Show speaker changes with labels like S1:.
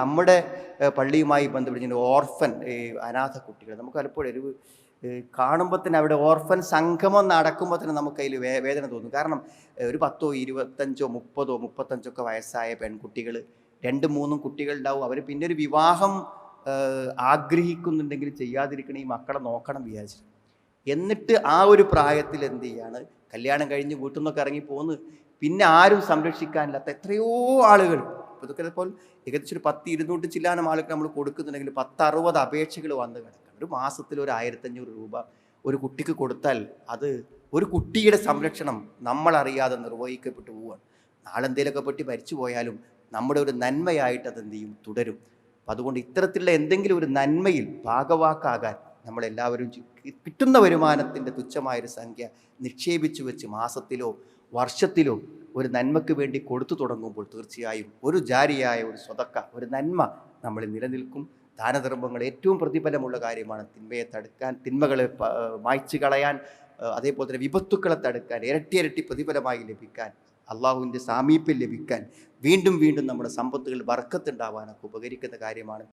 S1: നമ്മുടെ പള്ളിയുമായി ബന്ധപ്പെട്ട് ഓർഫൻ അനാഥ കുട്ടികൾ നമുക്ക് പലപ്പോഴും ഒരു കാണുമ്പോൾ തന്നെ അവിടെ ഓർഫൻ സംഗമം നടക്കുമ്പോൾ തന്നെ നമുക്ക് അതിൽ വേ വേദന തോന്നും. കാരണം ഒരു പത്തോ ഇരുപത്തഞ്ചോ മുപ്പതോ മുപ്പത്തഞ്ചോ ഒക്കെ വയസ്സായ പെൺകുട്ടികൾ രണ്ട് മൂന്നും കുട്ടികളുണ്ടാവും. അവർ പിന്നെ ഒരു വിവാഹം ആഗ്രഹിക്കുന്നുണ്ടെങ്കിൽ ചെയ്യാതിരിക്കണ ഈ മക്കളെ നോക്കണം വിചാരിച്ചു. എന്നിട്ട് ആ ഒരു പ്രായത്തിൽ എന്ത് ചെയ്യാണ്? കല്യാണം കഴിഞ്ഞ് വീട്ടിൽ നിന്നൊക്കെ ഇറങ്ങി പോന്ന്. പിന്നെ ആരും സംരക്ഷിക്കാനില്ലാത്ത എത്രയോ ആളുകൾ ഇപ്പോൾ ഇതൊക്കെ ഇപ്പോൾ ഏകദേശം ഒരു പത്ത് ഇരുന്നൂറ്റി ചില്ലാനം ആൾക്ക് നമ്മൾ കൊടുക്കുന്നുണ്ടെങ്കിൽ പത്ത് അറുപത് അപേക്ഷകൾ വന്ന് കിടക്കണം. ഒരു മാസത്തിൽ ഒരു ആയിരത്തഞ്ഞൂറ് രൂപ ഒരു കുട്ടിക്ക് കൊടുത്താൽ അത് ഒരു കുട്ടിയുടെ സംരക്ഷണം നമ്മളറിയാതെ നിർവഹിക്കപ്പെട്ടു പോവുകയാണ്. നാളെ എന്തെങ്കിലുമൊക്കെ പെട്ടി മരിച്ചു പോയാലും നമ്മുടെ ഒരു നന്മയായിട്ട് അത് എന്ത് ചെയ്യും? തുടരും. അപ്പം അതുകൊണ്ട് ഇത്തരത്തിലുള്ള എന്തെങ്കിലും ഒരു നന്മയിൽ ഭാഗവാക്കാകാൻ നമ്മളെല്ലാവരും കിട്ടുന്ന വരുമാനത്തിന്റെ തുച്ഛമായൊരു സംഖ്യ നിക്ഷേപിച്ചു വെച്ച് മാസത്തിലോ വർഷത്തിലോ ഒരു നന്മയ്ക്ക് വേണ്ടി കൊടുത്തു തുടങ്ങുമ്പോൾ തീർച്ചയായും ഒരു ജാരിയായ ഒരു സ്വതക്ക ഒരു നന്മ നമ്മളിൽ നിലനിൽക്കും. ദാനധർമ്മങ്ങൾ ഏറ്റവും പ്രതിഫലമുള്ള കാര്യമാണ് തിന്മയെ തടുക്കാൻ തിന്മകളെ മായ്ച്ചു കളയാൻ അതേപോലെ തന്നെ വിപത്തുക്കളെ തടുക്കാൻ ഇരട്ടി ഇരട്ടി പ്രതിഫലമായി ലഭിക്കാൻ അള്ളാഹുവിന്റെ സാമീപ്യം ലഭിക്കാൻ വീണ്ടും വീണ്ടും നമ്മുടെ സമ്പത്തുകൾ വർക്കത്തുണ്ടാവാനൊക്കെ ഉപകരിക്കുന്ന കാര്യമാണ്.